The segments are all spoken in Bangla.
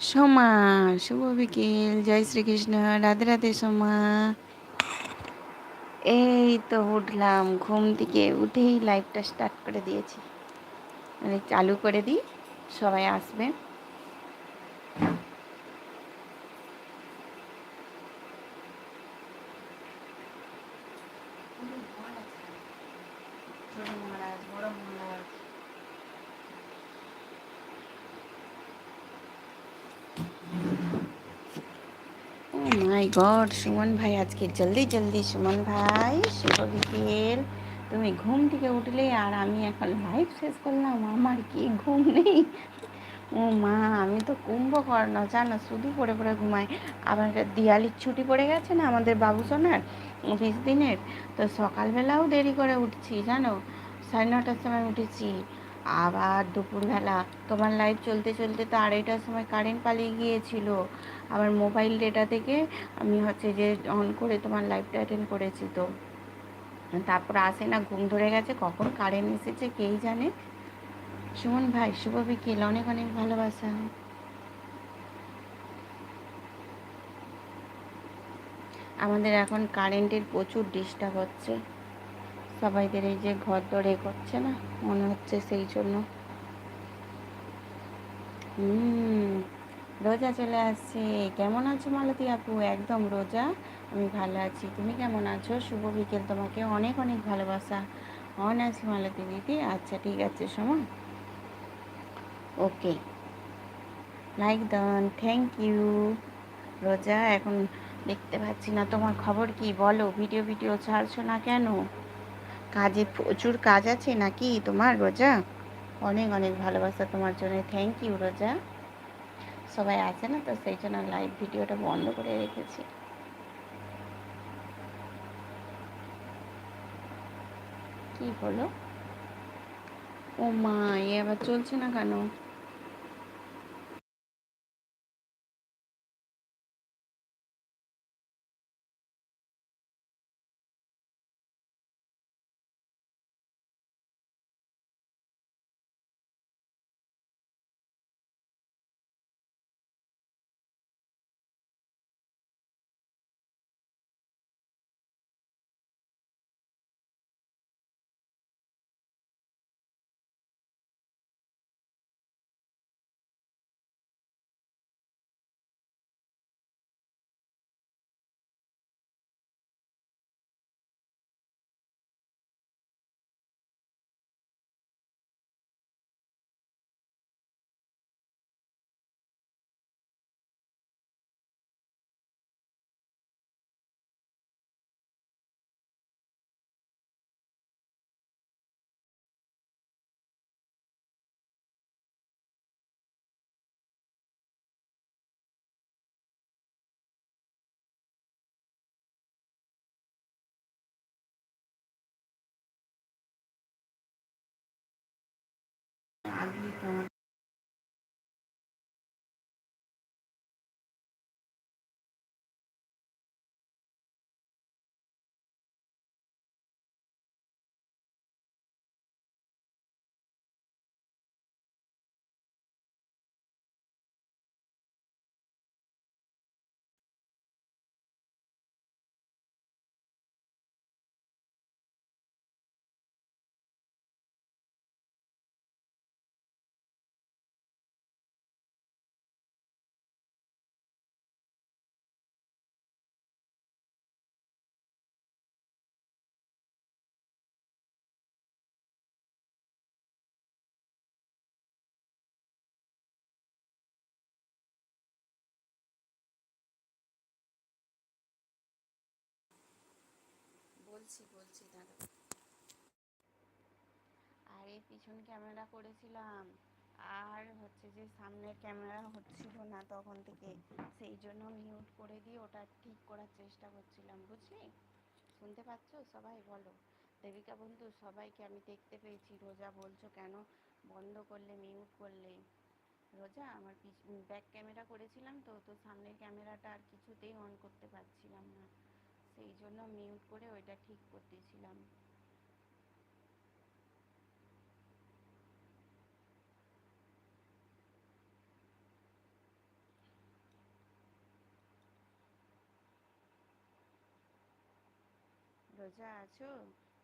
সোমা, শুভ বিকেল। জয় শ্রীকৃষ্ণ। রাধে রাধে সোমা। এই তো উঠলাম। ঘুম থেকে উঠেই লাইভটা স্টার্ট করে দিয়েছি। মানে চালু করে দিই। সবাই আসবে। গড সুমন ভাই, আজকে জলদি জলদি সুমন ভাই, শুভ বিকেল। তুমি ঘুম থেকে উঠলে আর আমি এখন লাইভ শেষ করলাম, আমার কি ঘুম নেই? ও মা, আমি তো কুম্ভকর্ণ, জানো, শুধু পড়ে পড়ে ঘুমাই। আবার দিয়ালির ছুটি পড়ে গেছে না আমাদের বাবু সোনার বিশ দিনের। তো সকালবেলাও দেরি করে উঠছি, জানো? সাড়ে নটার সময় উঠেছি। আবার দুপুরবেলা তোমার লাইভ চলতে চলতে তো আড়াইটার সময় কারেন্ট পালিয়ে গিয়েছিল। আবার মোবাইল ডেটা থেকে আমি হচ্ছে যে অন করে তোমার লাইভটা অ্যাটেন্ড করেছি তো। তারপর আসে না, ঘুম ধরে গেছে, কখন কারেন্ট এসেছে কেই জানে? সুমন ভাই, শুভ বিকেল, অনেক অনেক ভালোবাসা। আমাদের এখন কারেন্টের প্রচুর ডিস্টার্ব হচ্ছে। সবাইদের এই যে ঘর দরে করছে না, মনে হচ্ছে সেই জন্য। হুম, রোজা চলে আসছে। কেমন আছো মালতী আপু? একদম রোজা। আমি ভালো আছি। তুমি কেমন আছো? শুভ বিকেল। তোমাকে অনেক অনেক ভালোবাসা। অন আছি মালতী দিদি। আচ্ছা ঠিক আছে, সময়? ওকে। লাইক দন থ্যাংক ইউ রোজা এখন দেখতে পাচ্ছি না। তোমার খবর কি? বলো, ভিডিও ভিডিও ছাড়ছো না কেন? কাজে প্রচুর কাজ আছে নাকি তোমার, রোজা? অনেক অনেক ভালোবাসা তোমার জন্য। থ্যাংক ইউ রোজা। সবাই আছে না তো? সেই জন্য লাইভ ভিডিওটা বন্ধ করে রেখেছি। কি হলো ও মা, এ আবার চলছে না কেন? Beli, বলছি বলছি দাঁড়া আর পিছন ক্যামেরা করেছিলাম। আর হচ্ছে যে সামনের ক্যামেরা হচ্ছিল না তখন থেকে। সেই জন্য মিউট করে দিয়ে ওটা ঠিক করার চেষ্টা করছিলাম, বুঝলি? শুনতে পাচ্ছ? সবাই বলো। দেবিকা বন্ধু, সবাইকে আমি দেখতে পেয়েছি। রোজা বলছো কেন? বন্ধ করলে মিউট করলে। রোজা, আমার ব্যাক ক্যামেরা করেছিলাম তো তো সামনের ক্যামেরাটা আর কিছুতেই অন করতে পারছিলাম না। সেই জন্য মিউট করে ওইটা ঠিক করতেছিলাম। রোজা আছো?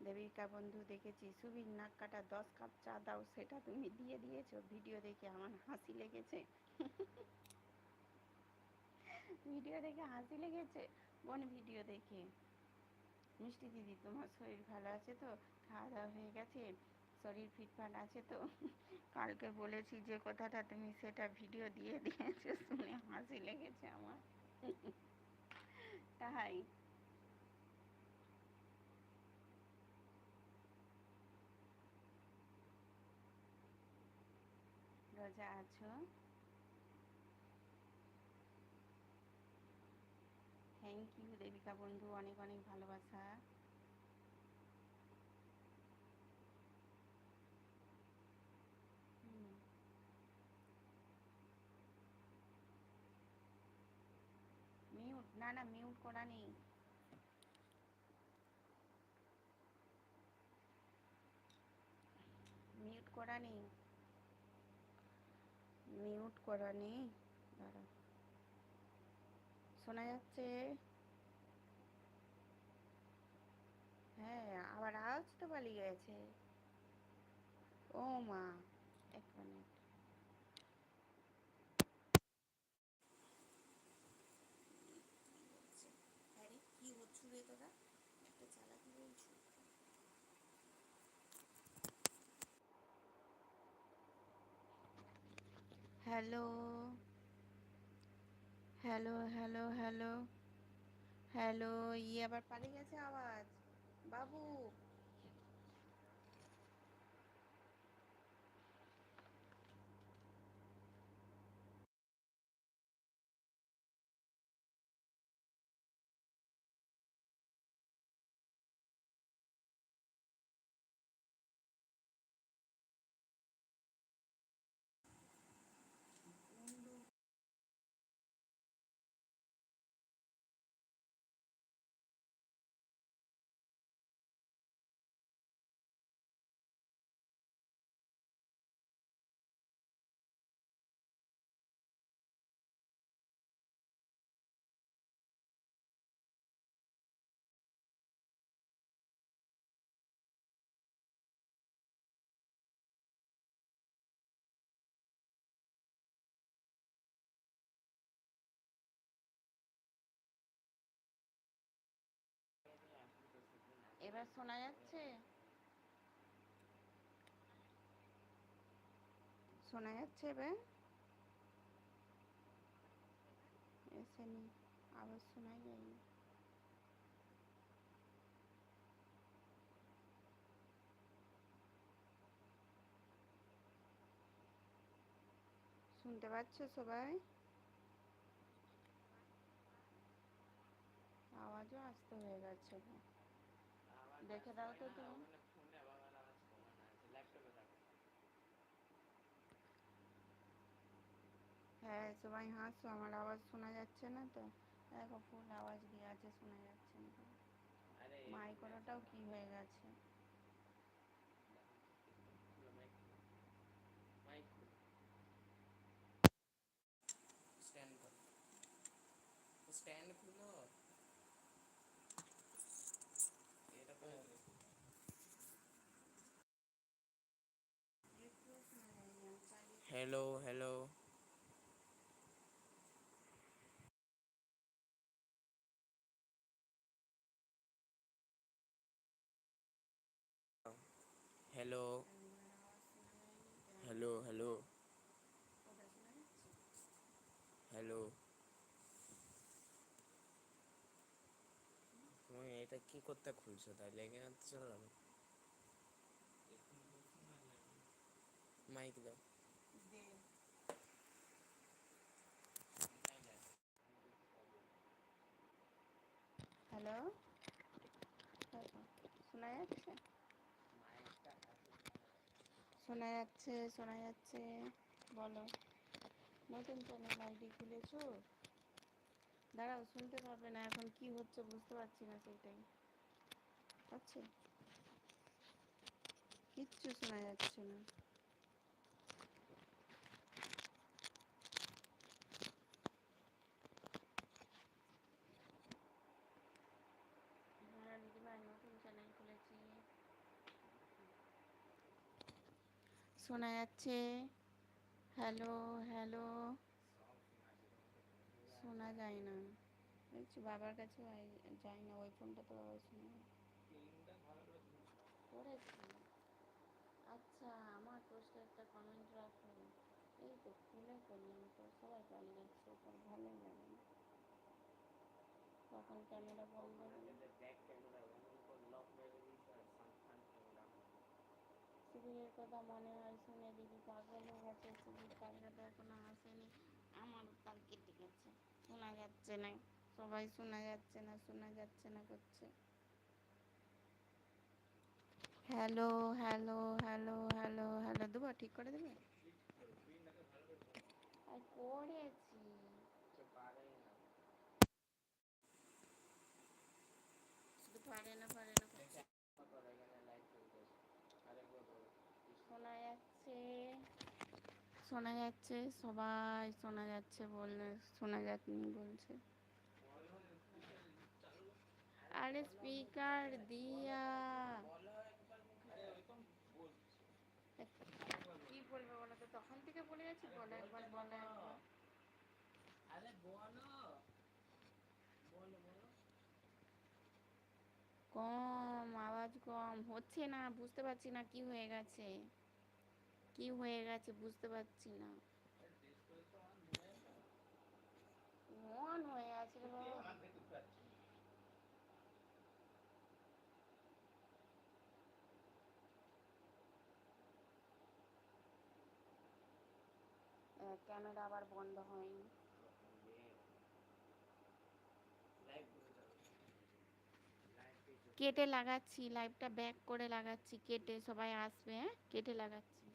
দেবিকা বন্ধু দেখেছি, সুবির নাক কাটা দশ কাপ চা দাও, সেটা তুমি দিয়ে দিয়েছ। ভিডিও দেখে আমার হাসি লেগেছে। ভিডিও দেখে হাসি লেগেছে? কোন ভিডিও দেখে? মিষ্টি দিদি, তোমার শরীর ভালো আছে তো? খাওয়া দাওয়া হয়ে গেছে? শরীর ফিটফাট আছে তো? কালকে বলেছি যে কথাটা তুমি সেটা ভিডিও দিয়ে দিয়েছ, শুনে হাসি লেগেছে আমার। তাই। রোজা আছো? থ্যাংক ইউ দেবিকা বন্ধু অনেক অনেক ভালোবাসা। মিউট না না মিউট করা নেই। মিউট করা নেই। মিউট করা নেই। দাঁড়া শোনা যাচ্ছে। হ্যাঁ আবার আওয়াজ তো পালিয়ে গেছে। ও মা এক মিনিট। আরে কি হচ্ছু রে তোরা একটা চালাকি বলছো? Hello. Hello hello hello hello ই আবার পালিয়ে গেছে আওয়াজ বাবু শোনা যাচ্ছে? শোনা যাচ্ছে এবার? আবার শোনাই যায়নি শুনতে পাচ্ছ সবাই? আওয়াজও আসতে হয়ে গেছে দেখে দাও তো তুমি। হ্যাঁ সবাই হাসছো আমার আওয়াজ শোনা যাচ্ছে না তো? দেখো ফুল আওয়াজ দিয়ে আছে শোনা যাচ্ছে না মাইক্রোটাও কি হয়ে গেছে? স্ট্যান্ড স্ট্যান্ড খুলো এটা hello hello hello hello hello hello তুমি এটা কি করতে খুলছো? মাইক দাও। হ্যালো শোনা যাচ্ছে? শোনা যাচ্ছে শোনা যাচ্ছে। বলো। নতুন চ্যানেল আইডি খুলেছো? দাঁড়াও, শুনতে পারবে না, এখন কি হচ্ছে বুঝতে পারছি না সেটাই আচ্ছা। কিচ্ছু শোনা যাচ্ছে না হ্যাঁ দিদিভাই নতুন শোনা যাচ্ছে। Hello hello. শোনা যায় না। দেখছি বাবার আই- যায় না। ওই ফোনটা তো বাবা শোনা করেছি? আচ্ছা আমার পোস্টে একটা কমেন্ট রাখো এই তো খুলে করলাম তো, সবাই পালিয়ে যাচ্ছে ওপর ভালোই লাগে তখন ক্যামেরা বন্ধ হলো ব্যাক ক্যামেরা লক মেরে দিয়েছে আর ফ্রন্ট ক্যামেরা শিবিরের কথা মনে হয় শুনে পাগল হয়ে গেছে এখনও আসেনি। আমারও তাল কেটে গেছে শোনা যাচ্ছে না সবাই শোনা যাচ্ছে না শোনা যাচ্ছে না করছে। Hello hello hello hello hello দেবো ঠিক করে দেবে? করেছি। পারে না পারে না করছে। করে এখানে লাইট চলতেছে আরেকবার বলো শোনা যাচ্ছে শোনা যাচ্ছে সবাই শোনা যাচ্ছে বললে শোনা যায়নি বলছে। আরে স্পিকার দিয়া। কি বলবে বলো তো? তখন থেকে বলে যাচ্ছি বলো একবার বলো একবার। আরে বলো বলো বলো। কম আওয়াজ কম। হচ্ছে না বুঝতে পারছি না কি হয়ে গেছে। কি হয়ে গেছে বুঝতে পারছি না। মন হয়ে আছে ক্যামেরা আবার বন্ধ হয়নি। কেটে লাগাচ্ছি লাইভটা ব্যাক করে লাগাচ্ছি, কেটে সবাই আসবে হ্যাঁ? কেটে লাগাচ্ছি।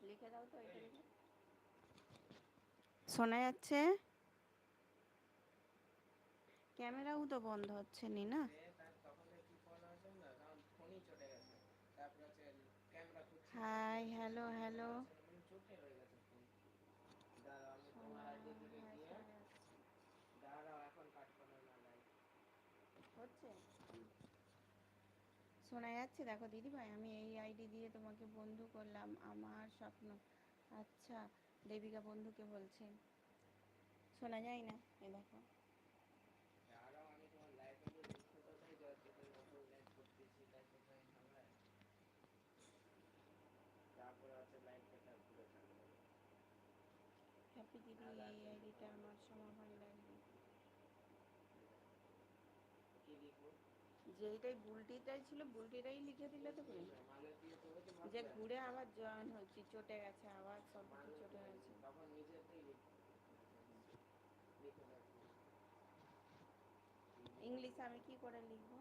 লিখে দাও তো এটা লিখে। শোনা যাচ্ছে? ক্যামেরাও তো বন্ধ হচ্ছে নি? না হাই হ্যালো হ্যালো। হচ্ছে? শোনা যাচ্ছে? দেখো দিদিভাই, আমি এই আইডি দিয়ে তোমাকে বন্ধু করলাম, আমার স্বপ্ন। আচ্ছা দেবিকা বন্ধুকে বলছে। শোনা যায় না? এ দেখো। দাঁড়াও আমি তোমার লাইভে গিয়ে লিখতে তো চাই যাচ্ছে তুমি ওপর লাইভ করতেছি তাই তো তাই আমরা তারপরে হচ্ছে লাইভ কেটে ঘুরে থাকবে হ্যাপি দিদি এই আইডিটা আমার সময় ভালো লাগবে কি লিখব যেইটাই বুলটিটাই ছিল, বুলটিটাই লিখে দিলে তো হচ্ছে যে ঘুরে আবার জয়েন হচ্ছি, চটে গেছে আবার সব কিছু চটে গেছে। ইংলিশে আমি কি করে লিখব?